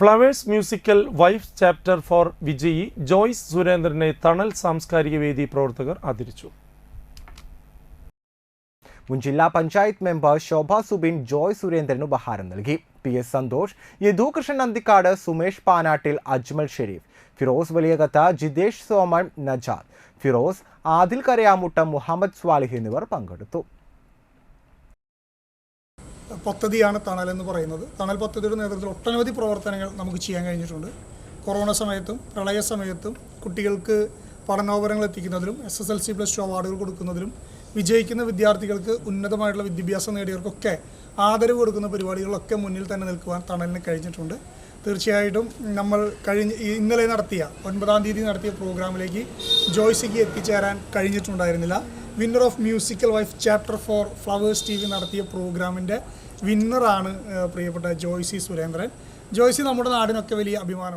Flowers musical wife chapter four വിജയി ജോയ്സ് സുരേന്ദ്രനെ തണൽ സാംസ്കാരിക വേദി പ്രവർത്തകർ ആദരിച്ചു മുൻ ജില്ലാ പഞ്ചായത്ത് മെമ്പർ ശോഭ സുബിൻ ജോയ് സുരേന്ദ്രന് ഉപഹാരം നൽകി. പി എസ് സന്തോഷ് യദുകൃഷ്ണൻ നന്ദിക്കാട് സുമേഷ് പാനാട്ടിൽ അജ്മൽ ഷെരീഫ് ഫിറോസ് വലിയകത്ത ജിതേഷ് സോമൻ നജാദ് ഫിറോസ് ആദിൽ കരയാമുട്ടം മുഹമ്മദ് സ്വാലിഹ് എന്നിവർ പങ്കെടുത്തു. പദ്ധതിയാണ് തണൽ എന്ന് പറയുന്നത്. തണൽ പദ്ധതിയുടെ നേതൃത്വത്തിൽ ഒട്ടനവധി പ്രവർത്തനങ്ങൾ നമുക്ക് ചെയ്യാൻ കഴിഞ്ഞിട്ടുണ്ട്. കൊറോണ സമയത്തും പ്രളയ സമയത്തും കുട്ടികൾക്ക് പഠനോപകരണങ്ങൾ എത്തിക്കുന്നതിലും S S L C plus two അവാർഡുകൾ കൊടുക്കുന്നതിലും വിജയിക്കുന്ന വിദ്യാർത്ഥികൾക്ക് ഉന്നതമായിട്ടുള്ള വിദ്യാഭ്യാസം നേടിയവർക്കൊക്കെ ആദരവ് കൊടുക്കുന്ന പരിപാടികളൊക്കെ മുന്നിൽ തന്നെ നിൽക്കുവാൻ തണലിന് കഴിഞ്ഞിട്ടുണ്ട്. തീർച്ചയായിട്ടും നമ്മൾ കഴിഞ്ഞ ഇന്നലെ നടത്തിയ ഒൻപതാം തീയതി നടത്തിയ പ്രോഗ്രാമിലേക്ക് ജോയ്സിക്ക് എത്തിച്ചേരാൻ കഴിഞ്ഞിട്ടുണ്ടായിരുന്നില്ല. Winner of musical wife chapter four Flowers T V നടത്തിയ പ്രോഗ്രാമിന്റെ വിന്നറാണ് പ്രിയപ്പെട്ട ജോയ്സി സുരേന്ദ്രൻ. ജോയ്സി നമ്മുടെ നാടിനൊക്കെ വലിയ അഭിമാനമാണ്.